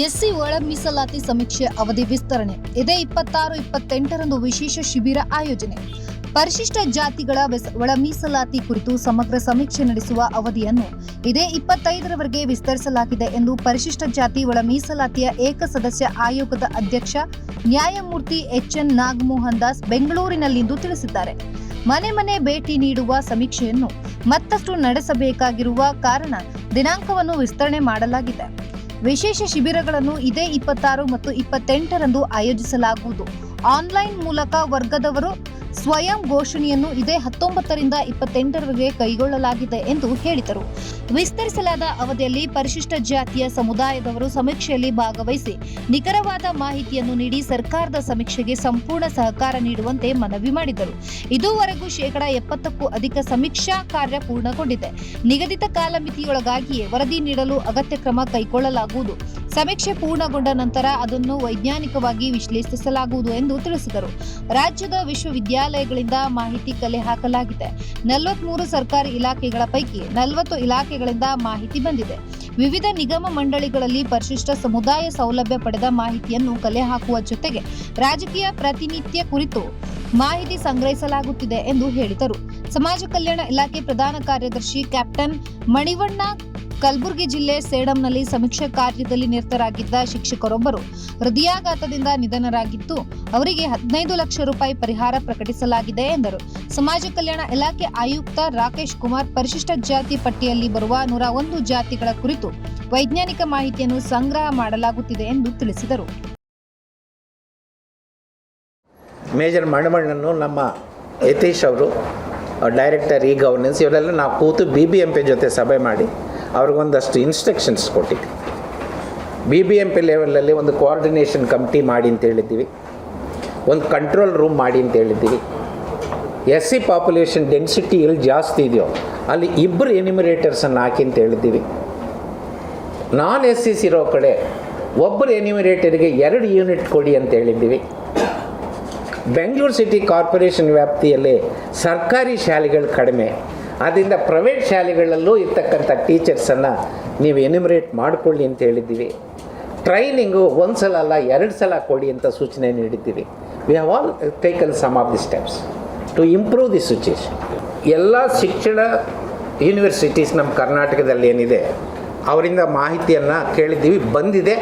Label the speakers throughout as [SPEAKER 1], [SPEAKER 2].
[SPEAKER 1] SC ಒಳ ಮೀಸಲಾತಿ ಸಮೀಕ್ಷೆ ಅವಧಿ ವಿಸ್ತರಣೆ. ಇದೇ ಇಪ್ಪತ್ತಾರು, ಇಪ್ಪತ್ತೆಂಟರಂದು ವಿಶೇಷ ಶಿಬಿರ ಆಯೋಜನೆ. ಪರಿಶಿಷ್ಟ ಜಾತಿಗಳ ಒಳ ಮೀಸಲಾತಿ ಕುರಿತು ಸಮಗ್ರ ಸಮೀಕ್ಷೆ ನಡೆಸುವ ಅವಧಿಯನ್ನು ಇದೇ ಇಪ್ಪತ್ತೈದರವರೆಗೆ ವಿಸ್ತರಿಸಲಾಗಿದೆ ಎಂದು ಪರಿಶಿಷ್ಟ ಜಾತಿ ಒಳ ಮೀಸಲಾತಿಯ ಏಕಸದಸ್ಯ ಆಯೋಗದ ಅಧ್ಯಕ್ಷ ನ್ಯಾಯಮೂರ್ತಿ ಎಚ್ಎನ್ ನಾಗಮೋಹನ್ ದಾಸ್ ಬೆಂಗಳೂರಿನಲ್ಲಿಂದು ತಿಳಿಸಿದ್ದಾರೆ. ಮನೆ ಮನೆ ಭೇಟಿ ನೀಡುವ ಸಮೀಕ್ಷೆಯನ್ನು ಮತ್ತಷ್ಟು ನಡೆಸಬೇಕಾಗಿರುವ ಕಾರಣ ದಿನಾಂಕವನ್ನು ವಿಸ್ತರಣೆ ಮಾಡಲಾಗಿದೆ. ವಿಶೇಷ ಶಿಬಿರಗಳನ್ನು ಇದೇ ಇಪ್ಪತ್ತಾರು ಮತ್ತು ಇಪ್ಪತ್ತೆಂಟರಂದು ಆಯೋಜಿಸಲಾಗುವುದು. ಆನ್ಲೈನ್ ಮೂಲಕ ವರ್ಗದವರು ಸ್ವಯಂ ಘೋಷಣೆಯನ್ನು ಇದೇ ಹತ್ತೊಂಬತ್ತರಿಂದ ಇಪ್ಪತ್ತೆಂಟರವರೆಗೆ ಕೈಗೊಳ್ಳಲಾಗಿದೆ ಎಂದು ಹೇಳಿದರು. ವಿಸ್ತರಿಸಲಾದ ಅವಧಿಯಲ್ಲಿ ಪರಿಶಿಷ್ಟ ಜಾತಿಯ ಸಮುದಾಯದವರು ಸಮೀಕ್ಷೆಯಲ್ಲಿ ಭಾಗವಹಿಸಿ ನಿಖರವಾದ ಮಾಹಿತಿಯನ್ನು ನೀಡಿ ಸರ್ಕಾರದ ಸಮೀಕ್ಷೆಗೆ ಸಂಪೂರ್ಣ ಸಹಕಾರ ನೀಡುವಂತೆ ಮನವಿ ಮಾಡಿದರು. ಇದುವರೆಗೂ ಶೇಕಡಾ ಎಪ್ಪತ್ತಕ್ಕೂ ಅಧಿಕ ಸಮೀಕ್ಷಾ ಕಾರ್ಯ ಪೂರ್ಣಗೊಂಡಿದೆ. ನಿಗದಿತ ಕಾಲಮಿತಿಯೊಳಗಾಗಿಯೇ ವರದಿ ನೀಡಲು ಅಗತ್ಯ ಕ್ರಮ ಕೈಗೊಳ್ಳಲಾಗುವುದು. ಸಮೀಕ್ಷೆ ಪೂರ್ಣಗೊಂಡ ನಂತರ ಅದನ್ನು ವೈಜ್ಞಾನಿಕವಾಗಿ ವಿಶ್ಲೇಷಿಸಲಾಗುವುದು ಎಂದು ತಿಳಿಸಿದರು. ರಾಜ್ಯದ ವಿಶ್ವವಿದ್ಯಾಲಯಗಳಿಂದ ಮಾಹಿತಿ ಕಲೆ ಹಾಕಲಾಗಿದೆ. ನಲವತ್ಮೂರು ಸರ್ಕಾರಿ ಇಲಾಖೆಗಳ ಪೈಕಿ ನಲವತ್ತು ಇಲಾಖೆಗಳಿಂದ ಮಾಹಿತಿ ಬಂದಿದೆ. ವಿವಿಧ ನಿಗಮ ಮಂಡಳಿಗಳಲ್ಲಿ ಪರಿಶಿಷ್ಟ ಸಮುದಾಯ ಸೌಲಭ್ಯ ಪಡೆದ ಮಾಹಿತಿಯನ್ನು ಕಲೆ ಹಾಕುವ ಜೊತೆಗೆ ರಾಜಕೀಯ ಪ್ರತಿನಿತ್ಯ ಕುರಿತು ಮಾಹಿತಿ ಸಂಗ್ರಹಿಸಲಾಗುತ್ತಿದೆ ಎಂದು ಹೇಳಿದರು. ಸಮಾಜ ಕಲ್ಯಾಣ ಇಲಾಖೆ ಪ್ರಧಾನ ಕಾರ್ಯದರ್ಶಿ ಕ್ಯಾಪ್ಟನ್ ಮಣಿವಣ್ಣ ಕಲಬುರಗಿ ಜಿಲ್ಲೆ ಸೇಡಂನಲ್ಲಿ ಸಮೀಕ್ಷಾ ಕಾರ್ಯದಲ್ಲಿ ನಿರತರಾಗಿದ್ದ ಶಿಕ್ಷಕರೊಬ್ಬರು ಹೃದಯಾಘಾತದಿಂದ ನಿಧನರಾಗಿದ್ದು, ಅವರಿಗೆ ಹದಿನೈದು ಲಕ್ಷ ರೂಪಾಯಿ ಪರಿಹಾರ ಪ್ರಕಟಿಸಲಾಗಿದೆ ಎಂದರು. ಸಮಾಜ ಕಲ್ಯಾಣ ಇಲಾಖೆ ಆಯುಕ್ತ ರಾಕೇಶ್ ಕುಮಾರ್ ಪರಿಶಿಷ್ಟ ಜಾತಿ ಪಟ್ಟಿಯಲ್ಲಿ ಬರುವ ನೂರ ಒಂದು ಜಾತಿಗಳ ಕುರಿತು ವೈಜ್ಞಾನಿಕ ಮಾಹಿತಿಯನ್ನು ಸಂಗ್ರಹ ಮಾಡಲಾಗುತ್ತಿದೆ ಎಂದು ತಿಳಿಸಿದರು.
[SPEAKER 2] ಮೇಜರ್ ಮಣಮಣ್ಣನ್ನು ನಮ್ಮ ಯತೀಶ್ ಅವರು ಡೈರೆಕ್ಟರ್ ಈ ಗವರ್ನೆನ್ಸ್ ಇವರೆಲ್ಲ ನಾವು ಕೂತು ಬಿ ಬಿ ಎಂ ಪಿ ಜೊತೆ ಸಭೆ ಮಾಡಿ ಅವ್ರಿಗೊಂದಷ್ಟು ಇನ್ಸ್ಟ್ರಕ್ಷನ್ಸ್ ಕೊಟ್ಟಿದ್ವಿ. ಬಿ ಬಿ ಎಂ ಪಿ ಲೆವೆಲಲ್ಲಿ ಒಂದು ಕೋಆರ್ಡಿನೇಷನ್ ಕಮಿಟಿ ಮಾಡಿ ಅಂತ ಹೇಳಿದ್ದೀವಿ. ಒಂದು ಕಂಟ್ರೋಲ್ ರೂಮ್ ಮಾಡಿ ಅಂತ ಹೇಳಿದ್ದೀವಿ. ಎಸ್ ಸಿ ಪಾಪ್ಯುಲೇಷನ್ ಡೆನ್ಸಿಟಿ ಎಲ್ಲಿ ಜಾಸ್ತಿ ಇದೆಯೋ, ಅಲ್ಲಿ ಇಬ್ಬರು ಎನಿಮಿರೇಟರ್ಸನ್ನು ಹಾಕಿ ಅಂತ ಹೇಳಿದ್ದೀವಿ. ನಾನ್ ಎಸ್ ಸಿಸ್ ಇರೋ ಕಡೆ ಒಬ್ಬರು ಎನಿಮಿರೇಟರ್ಗೆ ಎರಡು ಯೂನಿಟ್ ಕೊಡಿ ಅಂತ ಹೇಳಿದ್ದೀವಿ. ಬೆಂಗಳೂರು ಸಿಟಿ ಕಾರ್ಪೊರೇಷನ್ ವ್ಯಾಪ್ತಿಯಲ್ಲಿ ಸರ್ಕಾರಿ ಶಾಲೆಗಳು ಕಡಿಮೆ. ಆದ್ದರಿಂದ ಪ್ರೈವೇಟ್ ಶಾಲೆಗಳಲ್ಲೂ ಇರ್ತಕ್ಕಂಥ ಟೀಚರ್ಸನ್ನು ನೀವು ಎನಿಮರೇಟ್ ಮಾಡಿಕೊಳ್ಳಿ ಅಂತ ಹೇಳಿದ್ದೀವಿ. ಟ್ರೈನಿಂಗು ಒಂದು ಸಲ ಅಲ್ಲ, ಎರಡು ಸಲ ಕೊಡಿ ಅಂತ ಸೂಚನೆ ನೀಡಿದ್ದೀವಿ. We have all taken some of the steps to improve the situation ಎಲ್ಲ ಶಿಕ್ಷಣ ಯೂನಿವರ್ಸಿಟೀಸ್ ನಮ್ಮ ಕರ್ನಾಟಕದಲ್ಲಿ ಏನಿದೆ, ಅವರಿಂದ ಮಾಹಿತಿಯನ್ನು ಕೇಳಿದ್ದೀವಿ, ಬಂದಿದೆ.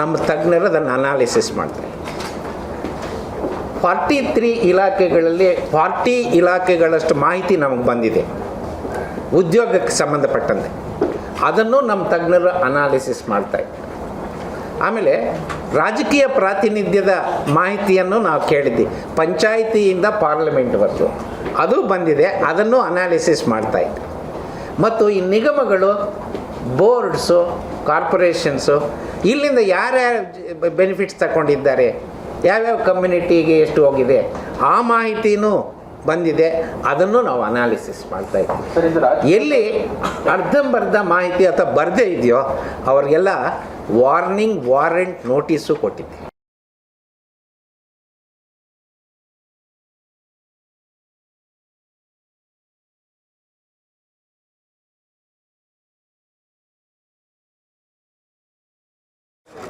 [SPEAKER 2] ನಮ್ಮ ತಜ್ಞರು ಅದನ್ನು ಅನಾಲಿಸಿಸ್ ಮಾಡ್ತಾರೆ. ಫಾರ್ಟಿ ತ್ರೀ ಇಲಾಖೆಗಳಲ್ಲಿ ಫಾರ್ಟಿ ಇಲಾಖೆಗಳಷ್ಟು ಮಾಹಿತಿ ನಮಗೆ ಬಂದಿದೆ. ಉದ್ಯೋಗಕ್ಕೆ ಸಂಬಂಧಪಟ್ಟಂತೆ. ಅದನ್ನು ನಮ್ಮ ತಜ್ಞರು ಅನಾಲಿಸಿಸ್ ಮಾಡ್ತಾರೆ ಆಮೇಲೆ ರಾಜಕೀಯ ಪ್ರಾತಿನಿಧ್ಯದ ಮಾಹಿತಿಯನ್ನು ನಾವು ಕೇಳಿದ್ವಿ. ಪಂಚಾಯಿತಿಯಿಂದ ಪಾರ್ಲಿಮೆಂಟ್ವರೆಗೂ ಅದು ಬಂದಿದೆ, ಅದನ್ನು ಅನಾಲಿಸಿಸ್ ಮಾಡ್ತಾ ಇದ್ವಿ ಮತ್ತು ಈ ನಿಗಮಗಳು ಬೋರ್ಡ್ಸು ಕಾರ್ಪೊರೇಷನ್ಸು ಇಲ್ಲಿಂದ ಯಾರ್ಯಾರು ಬೆನಿಫಿಟ್ಸ್ ತಗೊಂಡಿದ್ದಾರೆ, ಯಾವ್ಯಾವ ಕಮ್ಯುನಿಟಿಗೆ ಎಷ್ಟು ಹೋಗಿದೆ, ಆ ಮಾಹಿತಿನೂ ಬಂದಿದೆ ಅದನ್ನು ನಾವು ಅನಾಲಿಸಿಸ್ ಮಾಡ್ತಾ ಇದ್ದೀವಿ. ಎಲ್ಲಿ ಅರ್ಧಂಬರ್ಧ ಮಾಹಿತಿ ಅಥವಾ ಬರದೇ ಇದೆಯೋ ಅವರಿಗೆಲ್ಲ ವಾರ್ನಿಂಗ್ ವಾರೆಂಟ್ ನೋಟಿಸು ಕೊಟ್ಟಿದ್ದೆ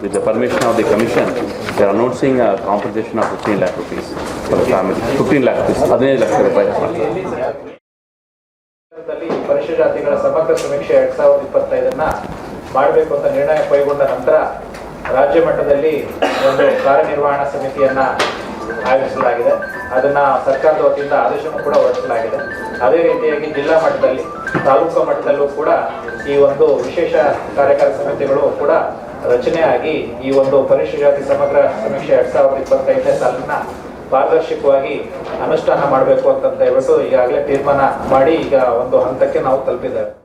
[SPEAKER 3] With the permission of the commission, they are announcing a compensation of 15 lakh rupees for the family. 15 lakh rupees, ಹದಿನೈದು ಲಕ್ಷ ರೂಪಾಯಿ.
[SPEAKER 4] ಪರಿಷತ್ ಜಾತಿಗಳ ಸಮಗ್ರ ಸಮೀಕ್ಷೆ ಎರಡ್ ಸಾವಿರದ ಇಪ್ಪತ್ತೈದನ್ನ ಮಾಡಬೇಕು ಅಂತ ನಿರ್ಣಯ ಕೈಗೊಂಡ ನಂತರ ರಾಜ್ಯ ಮಟ್ಟದಲ್ಲಿ ಒಂದು ಕಾರ್ಯನಿರ್ವಹಣಾ ಸಮಿತಿಯನ್ನ ಆಯೋಜಿಸಲಾಗಿದೆ. ಅದನ್ನ ಸರ್ಕಾರದ ವತಿಯಿಂದ ಆದೇಶವನ್ನು ಕೂಡ ಹೊರಡಿಸಲಾಗಿದೆ. ಅದೇ ರೀತಿಯಾಗಿ ಜಿಲ್ಲಾ ಮಟ್ಟದಲ್ಲಿ ತಾಲೂಕು ಮಟ್ಟದಲ್ಲೂ ಕೂಡ ಈ ಒಂದು ವಿಶೇಷ ಕಾರ್ಯಕಾರಿ ಸಮಿತಿಗಳು ಕೂಡ ರಚನೆಯಾಗಿ ಈ ಒಂದು ಪರಿಶಿಷ್ಟ ಜಾತಿ ಸಮಗ್ರ ಸಮೀಕ್ಷೆ ಎರಡ್ ಸಾವಿರದ ಇಪ್ಪತ್ತೈದನೇ ಸಾಲಿನ ಪಾರದರ್ಶಕವಾಗಿ ಅನುಷ್ಠಾನ ಮಾಡಬೇಕು ಅಂತಂತ ಹೇಳ್ಬಿಟ್ಟು ಈಗಾಗಲೇ ತೀರ್ಮಾನ ಮಾಡಿ ಈಗ ಒಂದು ಹಂತಕ್ಕೆ ನಾವು ತಲುಪಿದ್ದೇವೆ.